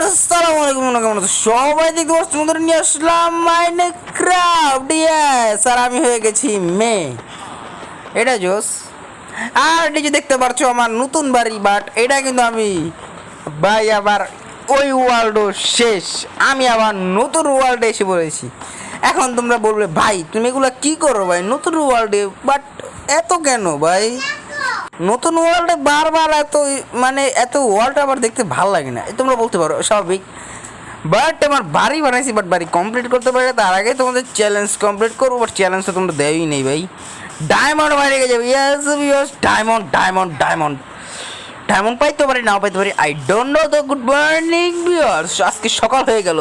আসসালামু আলাইকুম মনে কেমন? সবাই দেখতে তোমাদের নিয়ে আসলাম আমি হয়ে গেছি এটা আর দেখতে পারছ আমার নতুন বাড়ি বাট এটা কিন্তু আমি ভাই আবার ওই ওয়ার্ল্ডও শেষ আমি আবার নতুন ওয়ার্ল্ডে এসে পড়েছি এখন তোমরা বলবে ভাই তুমি এগুলো কি করো ভাই নতুন ওয়ার্ল্ডে বাট এত কেন ভাই নতুন ওয়ার্ল্ডে বারবার এত মানে এত ওয়ার্ল্ড আবার দেখতে ভালো লাগে না। তোমরা বলতে পারো, স্বাভাবিক। বাট আমার বাড়ি বানাইছি বাট বাড়ি কমপ্লিট করতে পারে তার আগে তোমাদের চ্যালেঞ্জ কমপ্লিট করব বাট চ্যালেঞ্জ তো তোমরা দেওই নেই ভাই। ডায়মন্ড বাইরে গেছে yes yes diamond diamond diamond diamond পাইতে পারি, নাও পাইতে পারি I don't know the good morning bears আজকে সকাল হয়ে গেল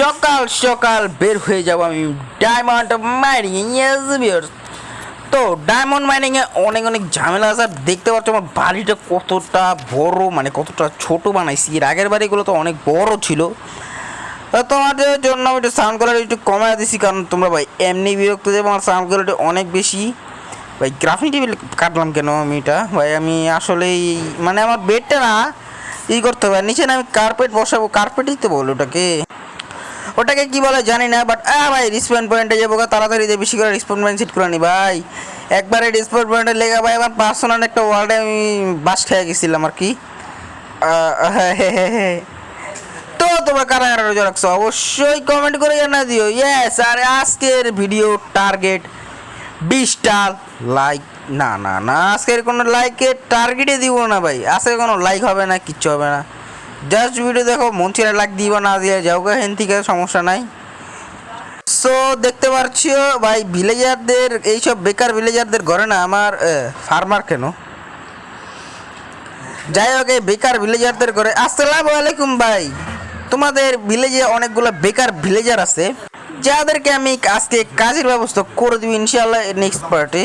সকাল সকাল বের হয়ে যাব আমি ডায়মন্ড মাইনিং ইয়াস বিয়ার্স তো ডায়মন্ড মাইনিং এ অনেক অনেক ঝামেলা আছে। আর দেখতে পাচ্ছ আমার বাড়িটা কতটা বড় মানে কতটা ছোট বানাইছি। এর আগের বাড়িগুলো তো অনেক বড় ছিল। তোমাদের জন্য আমি একটু সাউন্ড কোয়ালিটি একটু কমায় দিছি, কারণ তোমরা ভাই এমনি বিরক্ত দেবো আমার সাউন্ড কোয়ালিটি অনেক বেশি। ভাই গ্রাফিক টেবিল কাটলাম কেন আমি এটা? ভাই আমি আসলেই মানে আমার বেডটা না, ই করতে হবে। নিচে না আমি কার্পেট বসাবো। কার্পেটই তো বলো ওটাকে। ওটাকে কি বলে জানি না বাট আ ভাই রিসপন্ড পয়েন্টে যাব তাড়াতাড়ি যে বেশি করে রিসপন্ড পয়েন্ট সেট করে নি, ভাই। একবারে রিসপন্ড পয়েন্টে লেগে, ভাই, আমার পার্সোনাল একটা ওয়ার্ল্ডে আমি বাস খেয়ে গেছিলাম আর কি। তো, তোমরা কারা কারা রোজা রাখছো? অবশ্যই কমেন্ট করে জানা দিও। ইয়েস আর আজকের ভিডিও টার্গেট বিশটা লাইক না না না, আজকের কোনো লাইকের টার্গেটে দিব না, ভাই। আজকে কোনো লাইক হবে না, কিচ্ছু হবে না। জাস্ট ভিডিও দেখো, মন ছেড়ে লাইক দিব, না দিয়ে যাও গা হেন থেকে সমস্যা নাই। সো দেখতে পাচ্ছ, ভাই ভিলেজারদের এইসব বেকার ভিলেজারদের ঘরে না আমার ফার্মার কেন? যাই হোক, এই বেকার ভিলেজারদের করে আসসালামু আলাইকুম, ভাই। তোমাদের ভিলেজে অনেকগুলো বেকার ভিলেজার আছে। যাদেরকে আমি আজকে কাজের ব্যবস্থা করে দিব ইনশাল্লাহ নেক্সট পার্টি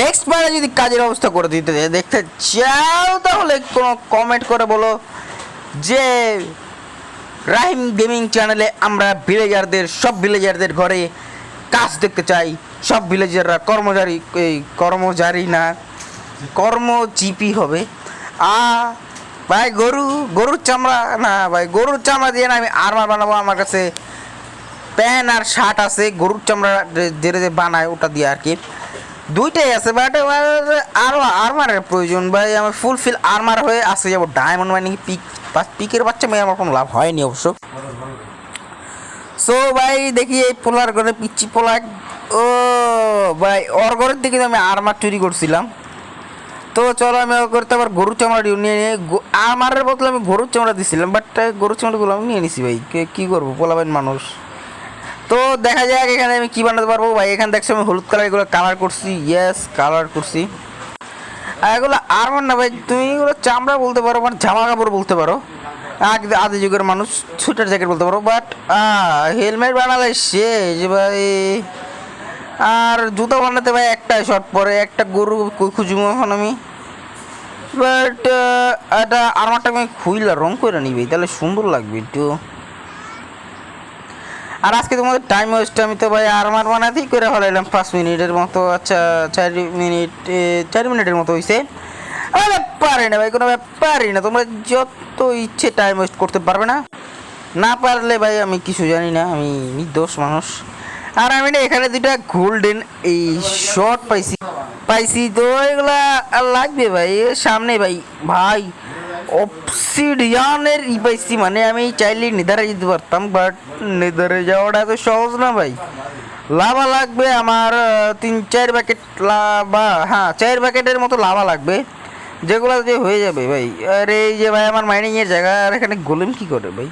নেক্সট পার্টে যদি কাজের ব্যবস্থা করে দিতে দেখতে চাও, তাহলে কোনো কমেন্ট করে বলো। যে রাহিম গেমিং চ্যানেলে আমরা ভিলেজারদের, সব ভিলেজারদের ঘরে কাজ দেখতে চাই। সব ভিলেজাররা কর্মচারী, এই, কর্মচারী না, কর্মজীবী হবে। আ, ভাই গরু, গরুর চামড়া না, ভাই গরুর চামড়া দিয়ে না আমি আর্মার বানাবো আমার কাছে। প্যান্ট আর শার্ট আছে, গরুর চামড়া যেটা যে বানায় ওটা দিয়ে আর কি। দুইটাই আছে বাট আরও আর্মারের প্রয়োজন, ভাই। আমার ফুল ফিল আর্মার হয়ে আসতে যাব। ডায়মন্ড মাইনিং পিক পিকের বাচ্চা মেয়ে আমার কোনো লাভ হয়নি অবশ্য। সো ভাই, দেখি এই পোলার ঘরে পিচ্ছি পোলা ও, ভাই, ওর ঘরের দিকে আমি আর্মার চুরি করছিলাম। তো চলো আমি করতে আবার গরুর চামড়া নিয়ে নিয়ে আর্মারের বদলে আমি গরুর চামড়া দিছিলাম বাট গরুর চামড়াগুলো আমি নিয়ে নিছি ভাই। কে- কি করব পোলাবেন মানুষ। তো দেখা যাক এখানে আমি কি বানাতে পারব। ভাই, এখানে দেখছ আমি হলুদ কালার এগুলো কালার করছি। ইয়েস কালার করছি। আর এগুলো আর্মার না ভাই, তুমি এগুলো চামড়া বলতে পারো মানে জামা কাপড় বলতে পারো। আদি যুগের মানুষ সুইটার জ্যাকেট বলতে পারো বাট হেলমেট বানালে শেষ ভাই। আর জুতো বানাতে ভাই একটাই শর্ট পরে, একটা গরু খুঁজবো এখন আমি। বাট এটা আর্মারটা আমি খুইলা রং করে নিবি, তাহলে সুন্দর লাগবে একটু। আর আজকে তোমাদের টাইম ওয়েস্ট আমি তো ভাই আর্মার বানাতেই করে ফেলাইলাম পাঁচ মিনিটের মতো আচ্ছা চার মিনিট চার মিনিটের মতো হয়েছে আরে পারি না ভাই, কোনো ব্যাপারই না। তোমরা যত ইচ্ছে টাইম ওয়েস্ট করতে পারবে না। না পারলে ভাই আমি কিছু জানি না, আমি নির্দোষ মানুষ। আর আমি না এখানে দুটা গোল্ডেন এই শর্ট পাইছি। পাইছি তো, এগুলা আর লাগবে ভাই সামনে ভাই ভাই অপসিডিয়ানের ই পাইছি মানে আমি চাইলে নিদারে যেতে পারতাম বাট নিদারে যাওয়াটা এত সহজ না ভাই। লাভা লাগবে আমার তিন, চার প্যাকেট লাভা হ্যাঁ চার প্যাকেটের মতো লাভা লাগবে। যেগুলো যে হয়ে যাবে ভাই। আর এই যে ভাই আমার মাইনিংয়ের জায়গা, আর এখানে গোলেম কী করে ভাই?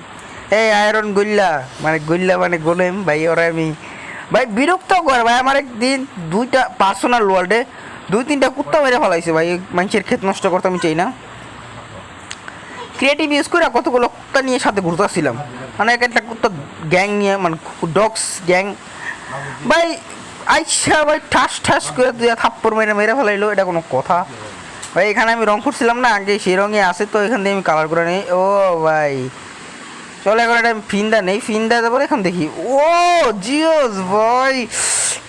এই আয়রন গল্লা মানে গল্লা মানে গোলেম ভাই, ওরা আমি, ভাই বিরক্ত করে ভাই, আমার একদিন দুইটা পার্সোনাল ওয়ার্ল্ডে দুই, তিনটা কুত্তা মেরে ফেলাইছে ভাই মানুষের ক্ষেত নষ্ট করতে আমি চাই না। ক্রিয়েটিভ ইউজ করে কতগুলো কুত্তা নিয়ে সাথে ঘুরতেছিলাম। মানে এক একটা কুত্তা গ্যাং নিয়ে মানে ডগস গ্যাং। ভাই, আইসা ভাই, ঠাস ঠাস করে দুই থাপ্পড় মেরে মেরে ফেলাইলো, এটা কোনো কথা? ভাই, এখানে আমি রং করছিলাম না, আগে সেই রঙে আসে তো এখান দিয়ে আমি কালার করে নিই। ও ভাই, চলো এখন একটা ফিন্দা নেই, ফিন্দা তারপর এখন দেখি ও, জিওস ভাই,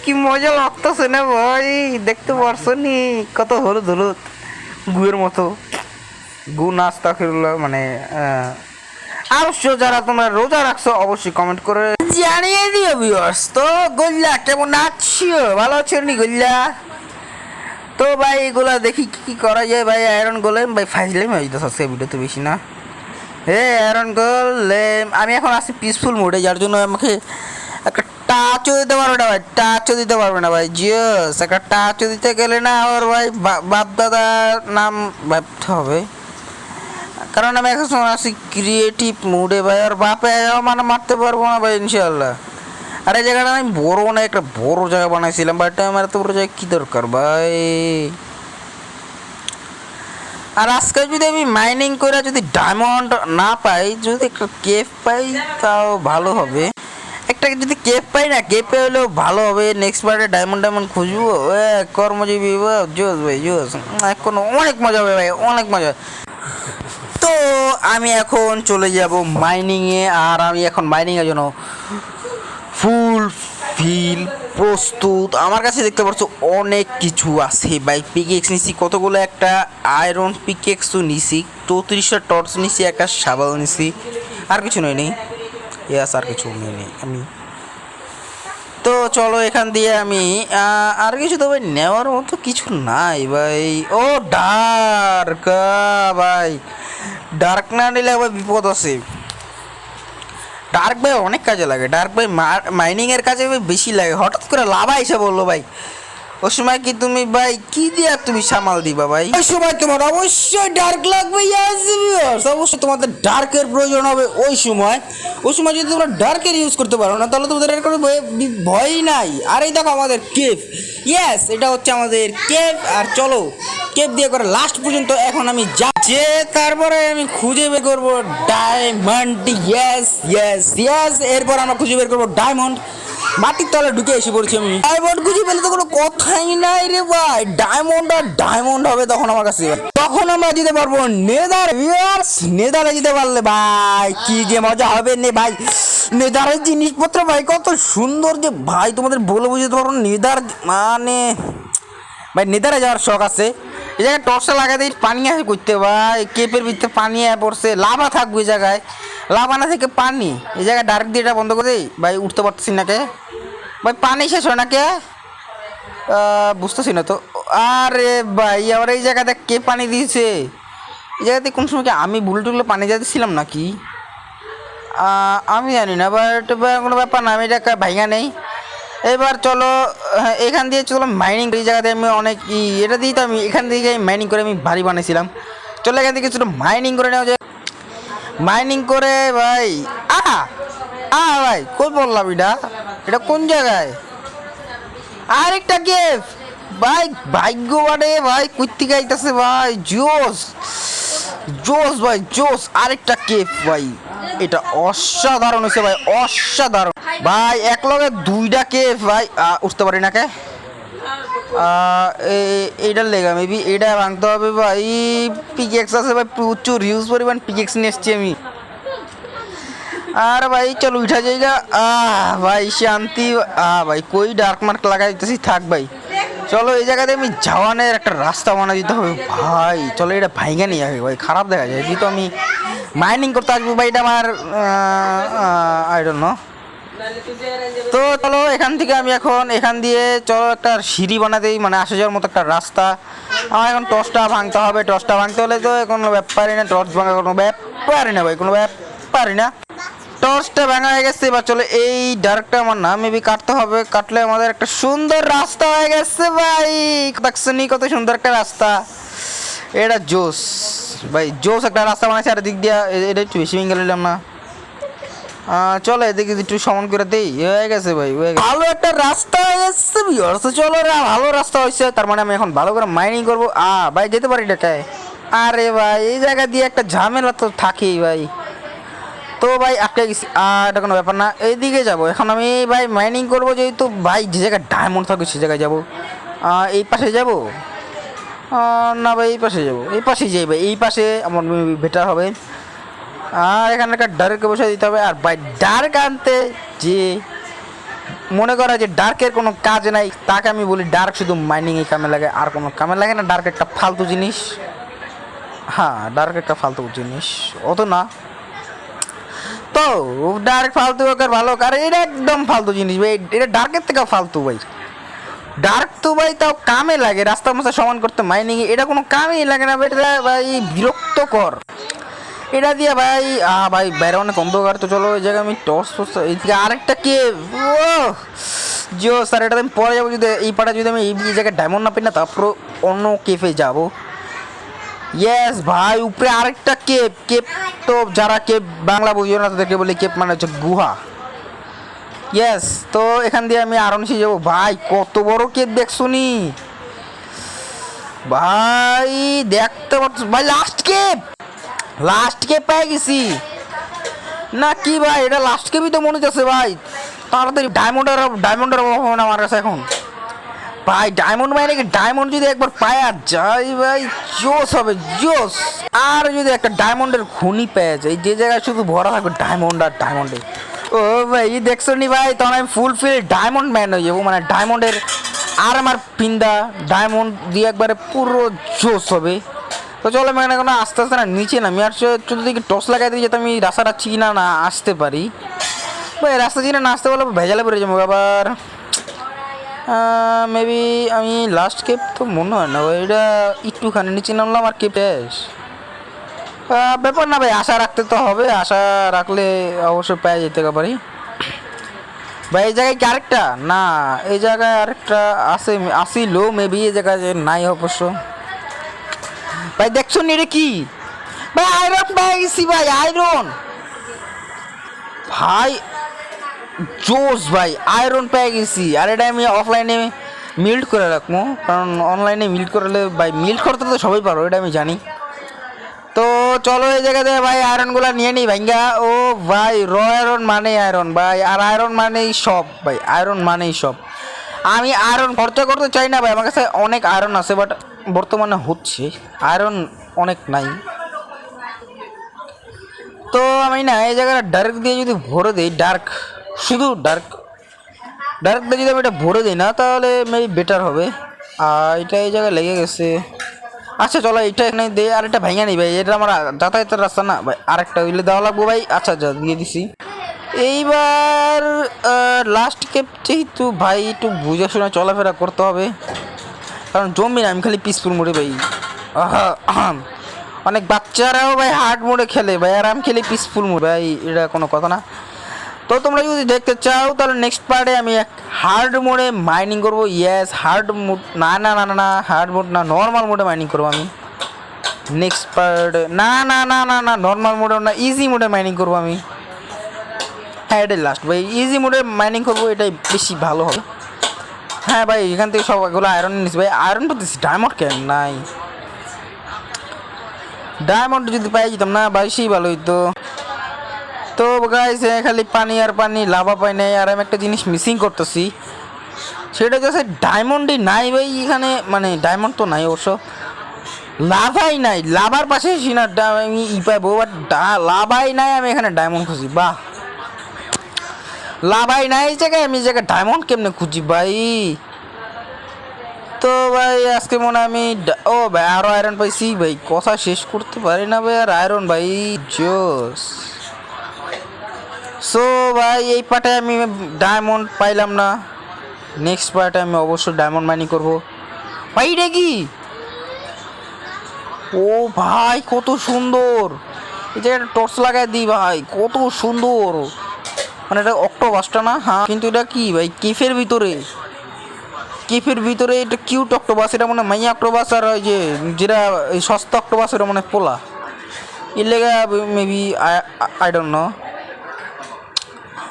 কি মজা লাগতেছে না ভাই, দেখতে পারছ নি? কত হলুদ হলুদ, গুয়ের মতো। গু নাস্তা খেললো মানে অবশ্য যারা তোমরা রোজা রাখছো, অবশ্যই কমেন্ট করে জানিয়ে দিও ভিউয়ার্স তো, গোল্লা, কেমন আছো? ভালো আছো নি, গোল্লা? তো, ভাই, এগুলা দেখি কি করা যায়, ভাই আয়রন গোলেম ভাই, ফাইজলেম হয়ে যেতে সবচেয়ে ভিডিওতে বেশি না। হে আয়রন গোলেম আমি এখন আছি পিসফুল মোডে যার জন্য আমাকে একটা টাচও দিতে পারবে না, ভাই টাচও দিতে পারবে না, ভাই, জিওস, একটা টাচও দিতে গেলে না আমার ভাই বাপ দাদার নাম ভাবতে হবে। কারণ আমি এখন আছি ক্রিয়েটিভ মুডে ভাই, আর বাপে মানে মারতে পারব না ভাই ইনশাল্লাহ আর এই জায়গাটা আমি বড় না, একটা বড় জায়গা বানাইছিলাম বাট আমার এত বড় জায়গা কী দরকার ভাই? আর আজকে যদি আমি মাইনিং করে যদি ডায়মন্ড না পাই, যদি একটা কেফ পাই, তাও ভালো হবে। একটা যদি কেপ পাই না কেপে হলেও ভালো হবে। নেক্সট বারে ডায়মন্ড ডায়মন্ড খুঁজবো। কর্মজীবী জোস ভাই, জোস। এখন অনেক মজা হবে ভাই, অনেক মজা। তো আমি এখন চলে যাব মাইনিংয়ে আর আমি এখন মাইনিংয়ের জন্য ফুল ফিল প্রস্তুত। আমার কাছে দেখতে পাচ্ছ অনেক কিছু আছে ভাই। পিকেক্স নিছি, কতগুলো একটা আয়রন পিকেক্সও নিছি, চৌত্রিশটা টর্চ নিছি, একটা সাবাল নিছি, আর কিছু নয় নেই। ইয়াস আর কিছু নেই নেই, আমি। তো চলো এখান দিয়ে আমি আর কিছু তো ভাই নেওয়ার মতো কিছু নাই ভাই। ও ডার্ক ভাই। ডার্ক না নিলে আবার বিপদ আছে। ডার্ক ভাই অনেক কাজে লাগে। ডার্ক ভাই মাইনিং এর কাজে বেশি লাগে। হঠাৎ করে লাভা এসে বলল ভাই ওই সময় কি তুমি ভাই, কি দিয়া তুমি সামাল দিবা ভাই? ওই সময় তোমার অবশ্যই ডার্ক লাগবে অবশ্যই তোমাদের ডার্কের প্রয়োজন হবে ওই সময়। ওই সময় যদি তোমরা ডার্কের ইউজ করতে পারো, না তাহলে তোমাদের কোনো ভয়- নাই। আর এই দেখো আমাদের কেফ ইয়েস এটা হচ্ছে আমাদের কেফ আর চলো কেফ দিয়ে করে লাস্ট পর্যন্ত এখন আমি যা যে তারপরে আমি খুঁজে বের করব ডায়মন্ড ইয়েস ইয়েস ইয়েস এরপর আমরা খুঁজে বের করব ডায়মন্ড মাটির তলে ঢুকে এসে পড়ছি আমি। ডায়মন্ড খুঁজে পেলে তো কোনো কথাই নাই রে ভাই। ডায়মন্ড আর ডায়মন্ড হবে তখন আমার কাছে। তখন আমরা যেতে পারব নেদার ইয়ার্স। নেদারে যেতে পারলে ভাই, কি যে মজা হবে নে ভাই। নেদারের জিনিসপত্র ভাই, কত সুন্দর যে ভাই, তোমাদের বলে বুঝতে পারব নেদার মানে ভাই, নেদারে যাওয়ার শখ আছে। এই জায়গায় টর্চটা লাগাই দিই পানি আসে করতে ভাই, কেপের ভিতরে পানি আয় পড়ছে, লাভা থাকবে এই জায়গায়। লাভা না থেকে পানি, এই জায়গায় ডাইরেক্ট দিয়ে এটা বন্ধ করে দিই। ভাই, উঠতে পারতেছি না কে? ভাই, পানি শেষ হয় না কে? বুঝতেছি না তো। আরে ভাই, আবার এই জায়গাতে কে পানি দিয়েছে? এই জায়গাতে কোন সময় আমি ভুল টুলে পানি দিয়েছিলাম নাকি? আমি জানি না বাট কোনো ব্যাপার না, আমি এটা ভাইঙা নেই। এবার চলো হ্যাঁ, এখান দিয়ে চলো মাইনিং এই জায়গাতে আমি অনেক এটা দিয়ে তো আমি এখান থেকে মাইনিং করে আমি বাড়ি বানিয়েছিলাম। চলো এখান থেকে চলো মাইনিং করে নেওয়া যায় মাইনিং করে ভাই আ আ ভাই কই বললাম এটা? এটা কোন জায়গায়? আরেকটা গেফ ভাই ভাগ্য বাড়ে ভাই কুর্তি গাইতেছে ভাই জোস জোস ভাই জোস আরেকটা কেফ ভাই। এটা অসাধারণ হয়েছে ভাই অসাধারণ। ভাই, এক লগে দুইটা কেফ ভাই। উঠতে পারি না কে এইটার লেগা মেবি এটা ভাঙতে হবে, ভাই। পিকেক্স আছে, ভাই, প্রচুর হিউজ পরিমাণ পিকেক্স নিয়ে এসছি আমি। আর ভাই, চলো উঠা জায়গা আহ ভাই, শান্তি। আহ ভাই, কই ডার্ক মার্ক লাগাই দিতেছি, থাক, ভাই। চলো, এই জায়গাতে আমি যাওয়ানের একটা রাস্তা বানা দিতে হবে, ভাই। চলো, এটা ভাইঙ্গা নিয়ে যাবে ভাই। খারাপ দেখা যায়, যেহেতু আমি মাইনিং করতে আসব, ভাই, এটা আমার আই ডোন্ট নো তো চলো, এখান থেকে আমি এখন এখান দিয়ে চলো একটা সিঁড়ি বানাতেই মানে আসা যাওয়ার মতো একটা রাস্তা। আমার এখন টর্চটা ভাঙতে হবে, টর্চটা ভাঙতে হলে তো কোনো ব্যাপারই না, টর্চ ভাঙা কোনো ব্যাপারই না ভাই, কোনো ব্যাপারই না। টর্চটা ভাঙা হয়ে গেছে, এবার চলো, এই ডার্কটা আমার না মেবি কাটতে হবে, কাটলে আমাদের একটা সুন্দর রাস্তা হয়ে গেছে ভাই। দেখছেন কত সুন্দর একটা রাস্তা। এটা জোস, ভাই, জোস একটা রাস্তা বানাইছে আর দিক দিয়ে এটা একটু বেশি ভেঙে নিলাম না। চলো এদিকে একটু সমান করে দেই। হয়ে গেছে ভাই, হয়ে ভালো একটা রাস্তা গেছে বিয়ার্স চলো রে, ভালো রাস্তা হয়েছে। তার মানে আমি এখন ভালো করে মাইনিং করব। আ, ভাই, যেতে পারি ঢাকায়? আরে ভাই, এই জায়গা দিয়ে একটা ঝামেলা তো থাকেই ভাই। তো ভাই, আটকে গেছি। আর এটা কোনো ব্যাপার না। এইদিকে যাব। এখন আমি, ভাই মাইনিং করব যেহেতু। ভাই, যে জায়গায় ডায়মন্ড থাকবে সে জায়গায় যাব। এই পাশে যাব? না ভাই, এই পাশে যাব। এই পাশেই যাই ভাই, এই পাশে আমার বেটার হবে। আর এখানে একটা ডার্কে বসে দিতে হবে। আর বাই ডার্ক আনতে যে মনে করা যে ডার্কের কোনো কাজ নাই, তাকে আমি বলি ডার্ক শুধু মাইনিংয়ে কামে লাগে, আর কোনো কামে লাগে না। ডার্ক একটা ফালতু জিনিস। হ্যাঁ ডার্ক একটা ফালতু জিনিস, অত না। তো ডাইরেক্ট ফালতু হোক আর ভালো হোক, আর এটা একদম ফালতু জিনিস ভাই, এটা ডার্কের থেকে ফালতু ভাই। ডার্ক তো ভাই, তাও কামে লাগে, রাস্তা মাস্তা সমান করতে মাইনিং এটা কোনো কামেই লাগে না ভাই, এটা ভাই বিরক্তকর। এটা দিয়ে ভাই আ ভাই, বাইরে অনেক অন্ধকার তো চলো ওই জায়গায় আমি টস ফস এইদিকে আরেকটা কে ও জিও, স্যার, এটা আমি পরে যাব যদি এই পাটা যদি আমি এই জায়গায় ডায়মন্ড না পাই না তারপর অন্য কেফে যাব। ইয়েস ভাই, উপরে আরেকটা কেপ কেপ তো যারা কেপ বাংলা বুঝিও না, তাদেরকে বলি কেপ মানে হচ্ছে গুহা। ইয়েস তো এখান দিয়ে আমি আরও আরামসে যাব। ভাই, কত বড় কেপ দেখছুনি ভাই, দেখতে পাচ্ছ ভাই লাস্ট কেপ লাস্ট কেপ পেয়ে গেছি। না কি ভাই, এটা লাস্ট কেপই তো মনে হচ্ছে ভাই। তাড়াতাড়ি ডায়মন্ডের ডায়মন্ডের অভাব হবে না আমার কাছে এখন। ভাই ডায়মন্ড মানে নাকি ডায়মন্ড যদি একবার পায় আর যাই ভাই জোস হবে জোস আর যদি একটা ডায়মন্ডের খুনি পেয়ে যায়, যে জায়গায় শুধু ভরা থাকবে ডায়মন্ড আর ডায়মন্ডে ও ভাই দেখছ নি ভাই, তখন আমি ফুল ফিল ডায়মন্ড ম্যান হয়ে যাব। মানে ডায়মন্ডের আর আমার পিন্দা ডায়মন্ড দিয়ে একবারে পুরো জোস হবে। তো চলো আমি এখন আস্তে আস্তে না নিচে নামি, আর চতুর্দিকে টস লাগাই দিই যাতে আমি রাস্তা রাখছি চিনা না না আসতে পারি। ভাই, রাস্তা চিনে না আসতে পারলে ভেজালে পড়ে যাব। আবার মেবি আমি লাস্ট কেপ তো মনে হয় না, ভাই, এটা একটুখানি নিচে নামলাম আর কেপ শেষ। ব্যাপার না ভাই, আশা রাখতে তো হবে, আশা রাখলে অবশ্যই পেয়ে যেতে পারি। ভাই, এই জায়গায় কি আরেকটা? না, এই জায়গায় আরেকটা আছে, আসিল মেবি এই জায়গায় নাই অবশ্য। ভাই, দেখছ নি রে কি? ভাই, আয়রন পেয়ে গেছি ভাই, আয়রন। ভাই জোস ভাই, আয়রন পেয়ে গেছি। আর এটা আমি অফলাইনে মিল্ড করে রাখব, কারণ অনলাইনে মিল্ড করলে ভাই মিল্ড করতে তো সবাই পারো, এটা আমি জানি। তো চলো এই জায়গাতে ভাই, আয়রনগুলো নিয়ে নিই ভাইঙ্গা। ও ভাই র আয়রন মানেই আয়রন ভাই, আর আয়রন মানেই সব ভাই আয়রন মানেই সব। আমি আয়রন খরচা করতে চাই না ভাই, আমার কাছে অনেক আয়রন আছে বাট বর্তমানে হচ্ছে আয়রন অনেক নাই। তো আমি না এই জায়গাটা ডার্ক দিয়ে যদি ভরে দিই ডার্ক শুধু ডার্ক ডার্ক দিয়ে যদি আমি এটা ভরে দিই না, তাহলে মেবি বেটার হবে। আর এটা এই জায়গায় লেগে গেছে। আচ্ছা চলো এটা এখানে দিয়ে আর একটা ভেঙে নিই ভাই, এটা আমার যাতায়াতের রাস্তা না ভাই, আরেকটা উইলে দেওয়া লাগবো ভাই। আচ্ছা আচ্ছা দিয়ে দিছি। এইবার লাস্ট কেপ যেহেতু ভাই, একটু বুঝে শুনে চলাফেরা করতে হবে। কারণ জমি না, আমি খালি পিসফুল মোড়ে ভাই। অনেক বাচ্চারাও ভাই হার্ড মোডে খেলে ভাই, আর আমি খেলি পিসফুল মোড ভাই, এটা কোনো কথা না। তো তোমরা যদি দেখতে চাও, তাহলে নেক্সট পার্টে আমি এক হার্ড মোডে মাইনিং করব। ইয়েস হার্ড মোড না না না না হার্ড মোড না নর্মাল মোডে মাইনিং করব আমি। নেক্সট পার্ট না না না না না নর্মাল মোডে না ইজি মোডে মাইনিং করব আমি। হ্যাঁ এটাই লাস্ট ভাই। ইজি মোডে মাইনিং করব, এটাই বেশি ভালো হবে। হ্যাঁ ভাই, এখান থেকে সবগুলো আয়রন নিচ্ছি। ভাই আয়রন তো দিচ্ছি ডায়মন্ড কেন? নাই। ডায়মন্ড যদি পাই যেতাম না, ভাই, সেই ভালো হইতো। তো গাইস খালি পানি আর পানি, লাভা পাই নাই, আর আমি একটা জিনিস মিসিং করতেছি। সেটা হচ্ছে ডায়মন্ডই নাই ভাই, এখানে মানে ডায়মন্ড তো নাই অবশ্য। লাভাই নাই, লাভার পাশে সিনা আমি ই পাইবো বাট লাভাই নাই, আমি এখানে ডায়মন্ড খুঁজি, বাহ। লাভাই নাই এই জায়গায়, আমি এই জায়গায় ডায়মন্ড কেমনে খুঁজি ভাই? তো ভাই, আজকে মনে আমি ও ভাই, আরও আয়রন পাইছি ভাই, কথা শেষ করতে পারি না ভাই, আর আয়রন ভাই, জোস। সো ভাই, এই পার্টে আমি ডায়মন্ড পাইলাম না। নেক্সট পার্টে আমি অবশ্যই ডায়মন্ড মাইনিং করব। ভাই, এটা কি? ও ভাই, কত সুন্দর। এই জায়গাটা টর্চ লাগাই দিই ভাই, কত সুন্দর। মানে এটা অক্টোবাসটা না? হ্যাঁ কিন্তু এটা কি ভাই? কেফের ভিতরে? কেফের ভিতরে এটা কিউট অক্টোবাস এটা মনে মাইয়া অক্টোবাস আর ওই যে যেটা সস্তা অক্টোবাস এটা মনে পোলা। এর লেগে মেবি আই ডোন্ট নো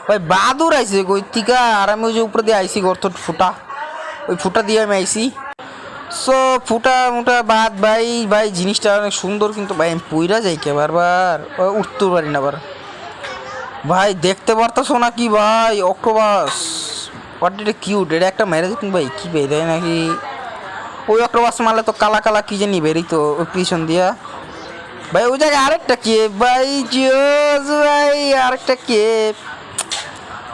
ভাই বাদুর আইছে কই টিকা আর আমি ওই যে উপরে দিয়ে আইসি গর্ত ফুটা। ওই ফুটা দিয়ে আমি আইসি সো ফুটা মুটা বাদ ভাই ভাই, জিনিসটা অনেক সুন্দর, কিন্তু ভাই, আমি পুইরা যাই কে বারবার? উঠতে পারি না আবার। ভাই, দেখতে পারতাছো না কি ভাই? অক্টোবাস। হোয়াট এটা কিউট এটা একটা ম্যারেজ ভাই কি বের নাকি? ওই অক্টোবাস মারলে তো কালা কালা কি জানি বেরিতো ওই পিছন দিয়া। ভাই, ওই জায়গায় আরেকটা কেপ ভাই জোস ভাই, আরেকটা কেপ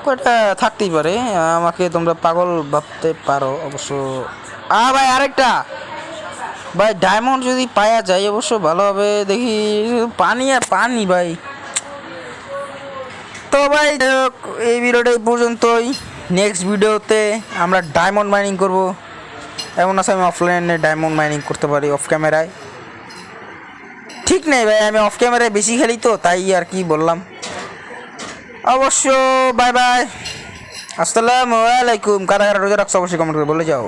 কয়টা? থাকতেই পারে। আমাকে তোমরা পাগল ভাবতে পারো অবশ্য। আ ভাই, আরেকটা। ভাই ডায়মন্ড যদি পাওয়া যায় অবশ্য ভালো হবে। দেখি, পানি আর পানি ভাই। তো ভাই যাই হোক, এই ভিডিওটা পর্যন্তই। নেক্সট ভিডিওতে আমরা ডায়মন্ড মাইনিং করব। এমন আছে আমি অফলাইনে ডায়মন্ড মাইনিং করতে পারি অফ ক্যামেরায় ঠিক নেই ভাই আমি অফ ক্যামেরায় বেশি খেলি তো তাই আর কি বললাম। অবশ্য বাই বাই আসসালামু আলাইকুম। কারা কারা রোজা রাখছো অবশ্যই কমেন্ট করে বলে যাও।